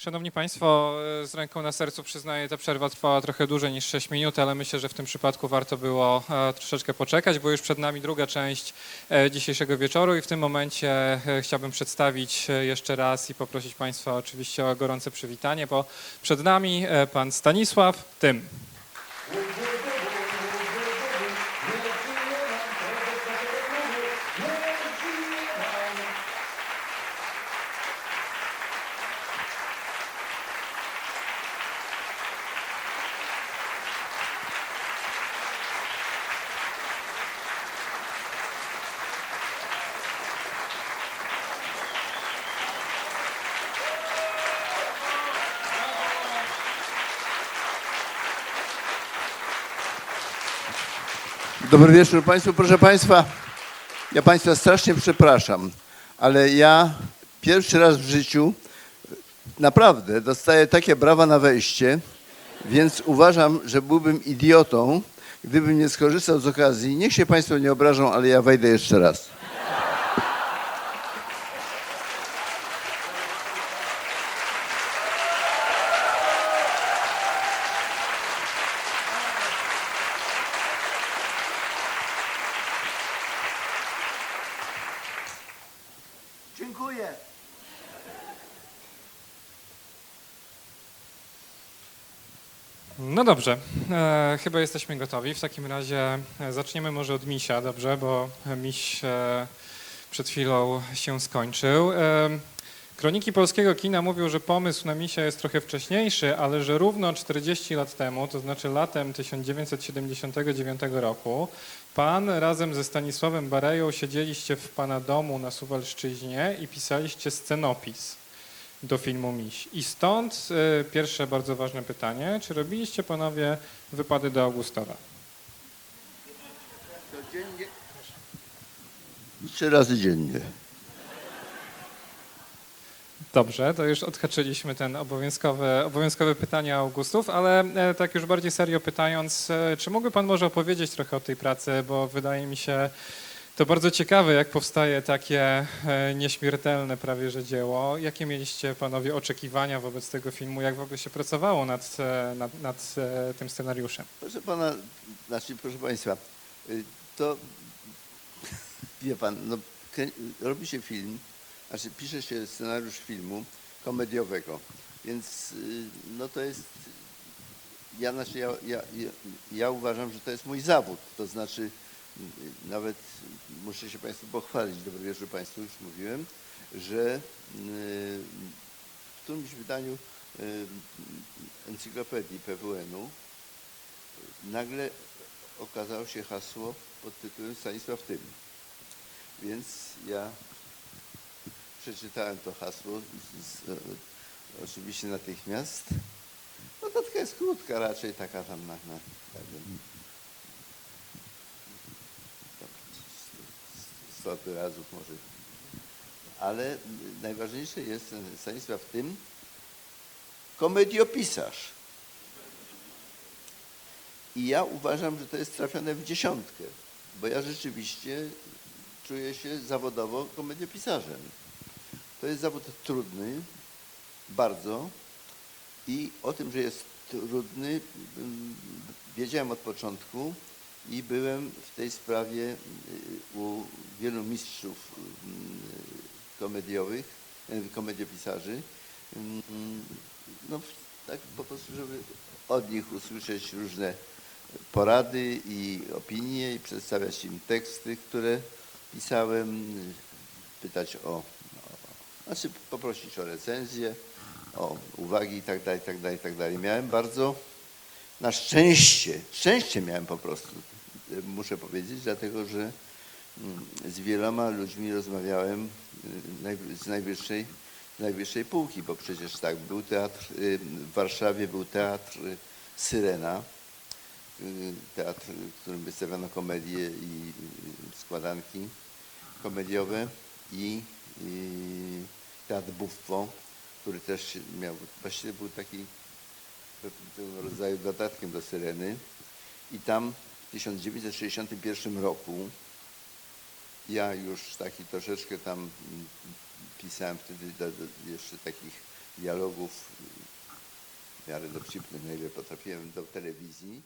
Szanowni Państwo, e, z ręką na sercu przyznaję, ta przerwa trwała trochę dłużej niż 6 minut, ale myślę, że w tym przypadku warto było e, troszeczkę poczekać, bo już przed nami druga część e, dzisiejszego wieczoru i w tym momencie chciałbym przedstawić jeszcze raz i poprosić Państwa oczywiście o gorące przywitanie, bo przed nami Pan Stanisław Tym. Dobry wieczór Państwu. Proszę Państwa, ja Państwa strasznie przepraszam, ale ja pierwszy raz w życiu naprawdę dostaję takie brawa na wejście, więc uważam, że byłbym idiotą, gdybym nie skorzystał z okazji. Niech się Państwo nie obrażą, ale ja wejdę jeszcze raz. Dziękuję. No dobrze, e, chyba jesteśmy gotowi. W takim razie e, zaczniemy może od misia, dobrze, bo miś e, przed chwilą się skończył. E, Kroniki polskiego kina mówią, że pomysł na misia jest trochę wcześniejszy, ale że równo 40 lat temu, to znaczy latem 1979 roku, pan razem ze Stanisławem Bareją siedzieliście w pana domu na Suwalszczyźnie i pisaliście scenopis do filmu Miś. I stąd e, pierwsze bardzo ważne pytanie, czy robiliście panowie wypady do Augustowa? Codziennie. Trzy razy dziennie. Dobrze, to już odhaczyliśmy ten obowiązkowe, obowiązkowe pytania Augustów, ale e, tak już bardziej serio pytając, e, czy mógłby Pan może opowiedzieć trochę o tej pracy, bo wydaje mi się to bardzo ciekawe, jak powstaje takie e, nieśmiertelne prawie że dzieło. Jakie mieliście Panowie oczekiwania wobec tego filmu, jak w ogóle się pracowało nad, nad, nad tym scenariuszem? Proszę pana, znaczy proszę państwa, to wie pan, no, robi się film, znaczy pisze się scenariusz filmu komediowego, więc y, no to jest, ja, znaczy, ja, ja, ja, uważam, że to jest mój zawód, to znaczy nawet muszę się państwu pochwalić, dobry wieczór państwu, już mówiłem, że y, w którymś wydaniu y, encyklopedii PWN-u nagle okazało się hasło pod tytułem Stanisław Tym. Więc ja przeczytałem to hasło, z, z, e, oczywiście natychmiast. Notatka jest krótka, raczej taka tam na, na tak, tam, st- sto wyrazów może. Ale najważniejsze jest Stanisław Tym, komediopisarz. I ja uważam, że to jest trafione w dziesiątkę, bo ja rzeczywiście czuję się zawodowo komediopisarzem. To jest zawód trudny, bardzo i o tym, że jest trudny, wiedziałem od początku i byłem w tej sprawie y, u wielu mistrzów mm, komediowych, y, komediopisarzy. No, tak po prostu, żeby od nich usłyszeć różne porady i opinie i przedstawiać im teksty, które pisałem, pytać o znaczy poprosić o recenzję, o uwagi i tak dalej, i tak dalej, i tak dalej. Miałem bardzo, na szczęście, szczęście miałem po prostu, muszę powiedzieć, dlatego że mm, z wieloma ludźmi rozmawiałem y, z najwyższej, najwyższej półki, bo przecież tak, był teatr, y, w Warszawie był teatr y, Syrena, teatr, w którym wystawiano komedie i składanki komediowe i, i teatr Buffo, który też miał, właściwie był taki pewnego rodzaju dodatkiem do Syreny. I tam w 1961 roku ja już taki troszeczkę tam mm, pisałem wtedy do, do jeszcze takich dialogów w miarę dowcipnych, na ile potrafiłem, do telewizji